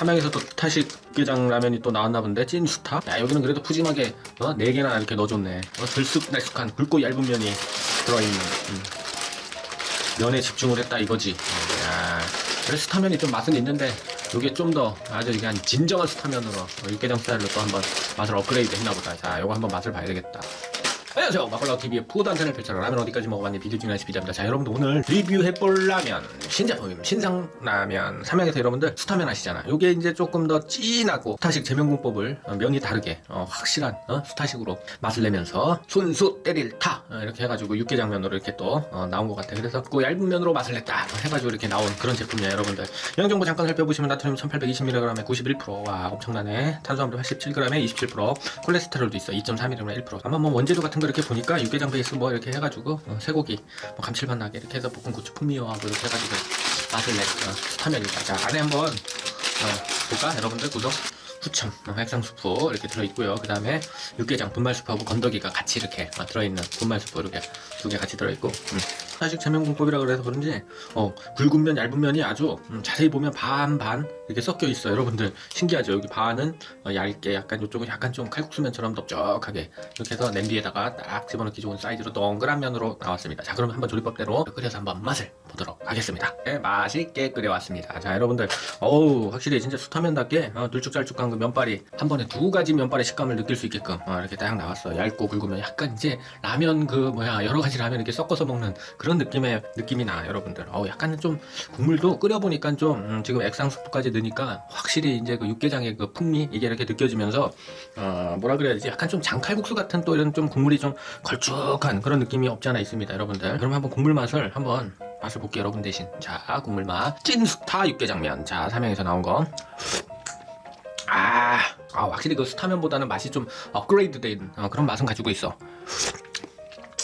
삼양에서 또 타식게장 라면이 또 나왔나 본데 찐 스타. 야 여기는 그래도 푸짐하게 어? 네 개나 이렇게 넣어줬네. 어, 들쑥날쑥한 굵고 얇은 면이 들어있는. 음. 면에 집중을 했다 이거지. 어, 야, 그래 스타면이 좀 맛은 있는데 이게 좀 더 아주 그냥 진정한 스타면으로 어, 육개장 스타일로 또 한번 맛을 업그레이드 했나 보다. 자, 요거 한번 맛을 봐야 되겠다. 안녕하세요. 마블라우 TV의 한텐을 펼쳐라 라면 어디까지 먹어봤니 비디오 중에 비자입니다. 자, 여러분들 오늘 리뷰해볼 라면 신제품 신상 라면 삼양에서 여러분들 스타면 아시잖아. 요게 이제 조금 더 진하고 스타식 제면공법을 어, 면이 다르게 어, 확실한 어, 스타식으로 맛을 내면서 순수 때릴 타 어, 이렇게 해가지고 육개장면으로 이렇게 또 어, 나온 것 같아. 그래서 그 얇은 면으로 맛을 냈다 해가지고 이렇게 나온 그런 제품이에요, 여러분들. 영양정보 잠깐 살펴보시면 나트륨 1820mg에 91%와 엄청나네. 탄수화물 87g에 27% 콜레스테롤도 있어 2.3mg에 1% 아마 뭐 원재료 같은 거 이렇게 보니까 육개장 베이스 뭐 이렇게 해가지고 어, 쇠고기 뭐 감칠맛 나게 이렇게 해서 볶은 고추 풍미요하고 이렇게 해가지고 맛을 낸 어, 스타면이다. 자 안에 한번 어, 볼까 여러분들 구독 후첨, 어, 핵상수프 이렇게 들어있고요. 그 다음에 육개장, 분말수프하고 건더기가 같이 이렇게 어, 들어있는 분말수프 이렇게 두 개 같이 들어있고 음. 사실 제면공법이라 그래서 그런지 어, 굵은 면, 얇은 면이 아주 음, 자세히 보면 반반 이렇게 섞여 있어요. 여러분들 신기하죠? 여기 반은 어, 얇게 약간 이쪽은 약간 좀 칼국수면처럼 넓적하게 이렇게 해서 냄비에다가 딱 집어넣기 좋은 사이즈로 동그란 면으로 나왔습니다. 자 그럼 한번 조리법대로 끓여서 한번 맛을 보도록 하겠습니다. 네, 맛있게 끓여왔습니다. 자 여러분들 어우 확실히 진짜 수타면답게 어, 들쭉짤쭉한 그 면발이 한 번에 두 가지 면발의 식감을 느낄 수 있게끔 어, 이렇게 딱 나왔어. 얇고 굵으면 약간 이제 라면 그 뭐야 여러 가지 라면 이렇게 섞어서 먹는 그런 느낌의 느낌이 나 여러분들. 어우 약간은 좀 국물도 끓여보니까 좀 음, 지금 액상수프까지 넣으니까 확실히 이제 그 육개장의 그 풍미 이게 이렇게 느껴지면서 어, 뭐라 그래야 되지? 약간 좀 장칼국수 같은 또 이런 좀 국물이 좀 걸쭉한 그런 느낌이 없지 않아 있습니다, 여러분들. 그럼 한번 국물 맛을 한번 맛을 볼게요, 여러분 대신. 자, 국물 맛 찐스타 육개장면. 자, 삼양에서 나온 거. 아, 아, 확실히 그 스타면보다는 맛이 좀 업그레이드된 어, 그런 맛은 가지고 있어.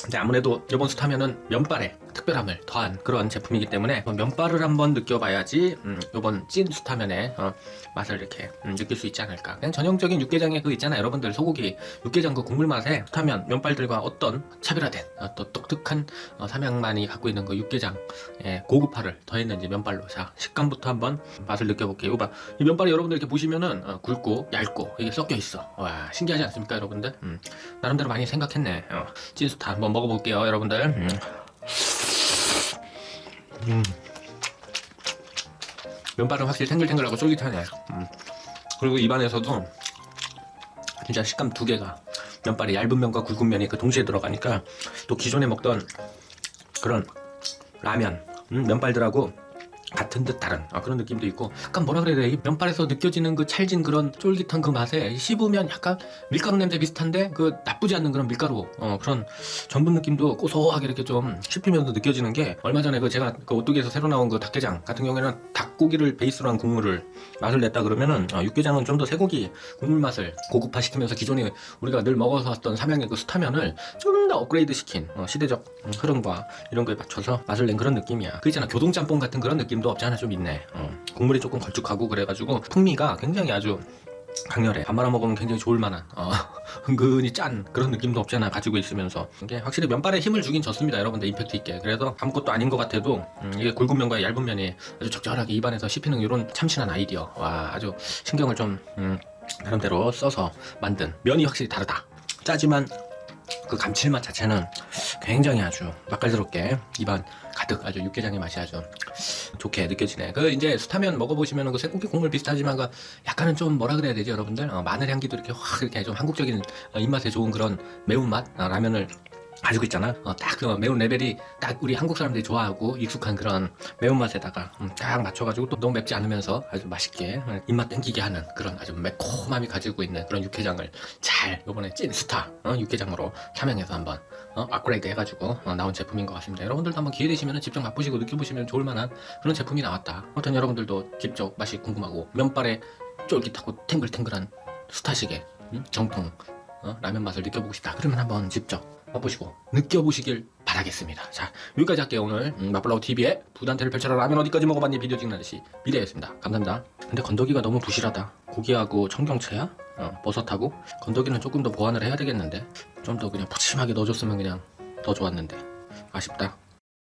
근데 아무래도 이번 스타면은 면발에 특별함을 더한 그런 제품이기 때문에 어, 면발을 한번 느껴봐야지 음, 이번 찐 스타면의 어, 맛을 이렇게 음, 느낄 수 있지 않을까. 그냥 전형적인 육개장의 그 있잖아요, 여러분들 소고기 육개장 그 국물 맛에 스타면 면발들과 어떤 차별화된 어, 또 독특한 어, 삼양만이 갖고 있는 그 육개장의 고급화를 더했는지 면발로 자 식감부터 한번 맛을 느껴볼게요. 이거 봐, 이 면발이 여러분들 이렇게 보시면은 어, 굵고 얇고 이게 섞여 있어. 와 신기하지 않습니까, 여러분들? 음, 나름대로 많이 생각했네. 어, 찐 스타 한번 먹어볼게요, 여러분들. 음. 음. 면발은 확실히 탱글탱글하고 쫄깃하네. 음. 그리고 입안에서도 진짜 식감 두 개가 면발이 얇은 면과 굵은 면이 그 동시에 들어가니까 또 기존에 먹던 그런 라면 음, 면발들하고 같은 듯 다른 아, 그런 느낌도 있고 약간 뭐라 그래야 돼? 이 면발에서 느껴지는 그 찰진 그런 쫄깃한 그 맛에 씹으면 약간 밀가루 냄새 비슷한데 그 나쁘지 않는 그런 밀가루 어, 그런 전분 느낌도 고소하게 이렇게 좀 씹히면서 느껴지는 게 얼마 전에 그 제가 그 오뚜기에서 새로 나온 그 닭게장 같은 경우에는 닭고기를 베이스로 한 국물을 맛을 냈다 그러면은 어, 육개장은 좀 더 쇠고기 국물 맛을 고급화 시키면서 기존에 우리가 늘 먹어서 왔던 삼양의 그 스타면을 좀 더 업그레이드 시킨 어, 시대적 음, 흐름과 이런 거에 맞춰서 맛을 낸 그런 느낌이야. 그 있잖아 교동짬뽕 같은 그런 느낌도 없지 않아? 좀 있네. 어, 국물이 조금 걸쭉하고 그래가지고 풍미가 굉장히 아주 강렬해. 밥 말아 먹으면 굉장히 좋을 만한 어, 은근히 짠 그런 느낌도 없지 않아 가지고 있으면서. 이게 확실히 면발에 힘을 주긴 졌습니다 여러분들 임팩트 있게. 그래서 아무것도 아닌 것 같아도 음, 이게 굵은 면과 얇은 면이 아주 적절하게 입안에서 씹히는 이런 참신한 아이디어. 와 아주 신경을 좀 음, 나름대로 써서 만든 면이 확실히 다르다. 짜지만 그 감칠맛 자체는 굉장히 아주 맛깔스럽게 입안 가득 아주 육개장의 맛이 아주 좋게 느껴지네. 그 이제 스타면 먹어보시면 그 쇠고기 국물 비슷하지만 그 약간은 좀 뭐라 그래야 되지 여러분들 어, 마늘 향기도 이렇게 확 이렇게 좀 한국적인 어, 입맛에 좋은 그런 매운맛 어, 라면을 가지고 있잖아. 어, 딱그 매운 레벨이 딱 우리 한국 사람들이 좋아하고 익숙한 그런 매운맛에다가 음, 딱 맞춰가지고 또 너무 맵지 않으면서 아주 맛있게 어, 입맛 땡기게 하는 그런 아주 매콤함이 가지고 있는 그런 육개장을 잘 요번에 찐 스타 어, 육개장으로 삼양해서 한번 어, 업그레이드 해가지고 어, 나온 제품인 것 같습니다. 여러분들도 한번 기회 되시면 직접 맛보시고 느껴보시면 좋을 만한 그런 제품이 나왔다. 아무튼 여러분들도 직접 맛이 궁금하고 면발에 쫄깃하고 탱글탱글한 스타식의 음, 정통 어, 라면 맛을 느껴보고 싶다. 그러면 한번 직접 맛보시고 느껴보시길 바라겠습니다. 자 여기까지 할게요 오늘 음, 마블라우 TV의 부단테를 펼쳐라 라면 어디까지 먹어봤니 비디오 찍는 아저씨 미래였습니다. 감사합니다. 근데 건더기가 너무 부실하다. 고기하고 청경채야 어, 버섯하고 건더기는 조금 더 보완을 해야 되겠는데 좀 더 그냥 푸짐하게 넣어줬으면 그냥 더 좋았는데 아쉽다.